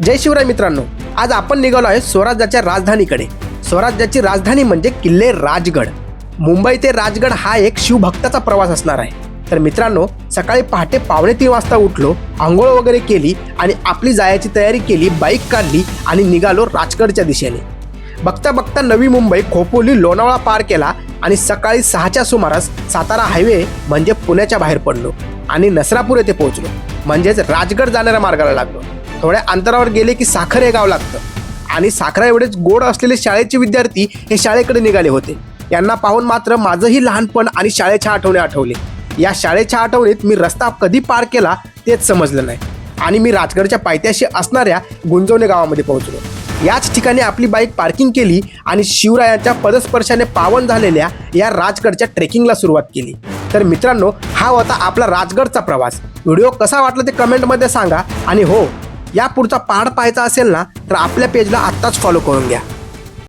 जय शिवराय मित्रांनो आज आपण निघालो आहे स्वराज्याच्या राजधानीकडे. स्वराज्याची राजधानी म्हणजे किल्ले राजगड. मुंबई ते राजगड हा एक शिवभक्ताचा प्रवास असणार आहे. तर मित्रांनो सकाळी पहाटे पावणे तीन वाजता उठलो आंघोळ वगैरे केली आणि आपली जायची तयारी केली बाईक काढली आणि निघालो राजगडच्या दिशेने. बघता बघता नवी मुंबई खोपोली लोणावळा पार केला आणि सकाळी सहाच्या सुमारास सातारा हायवे म्हणजे पुण्याच्या बाहेर पडलो आणि नसरापूर येथे पोहोचलो. म्हणजेच राजगड जाणाऱ्या मार्गाला लागलो. थोड्या अंतरावर गेले की साखर हे गाव लागतं. आणि साखरा एवढेच गोड असलेले शाळेचे विद्यार्थी हे शाळेकडे निघाले होते. यांना पाहून मात्र माझंही लहानपण आणि शाळेच्या आठवणी आठवले. या शाळेच्या आठवणीत मी रस्ता कधी पार केला तेच समजलं नाही. आणि मी राजगडच्या पायथ्याशी असणाऱ्या गुंजवणे गावामध्ये पोहोचलो. याच ठिकाणी आपली बाईक पार्किंग केली आणि शिवरायांच्या पदस्पर्शाने पावन झालेल्या या राजगडच्या ट्रेकिंगला सुरुवात केली. तर मित्रांनो हा होता आपला राजगडचा प्रवास. व्हिडिओ कसा वाटला ते कमेंटमध्ये सांगा. आणि हो या पुढचा पहाड पाहायचा असेल ना तर आपल्या पेजला आत्ताच फॉलो करून घ्या.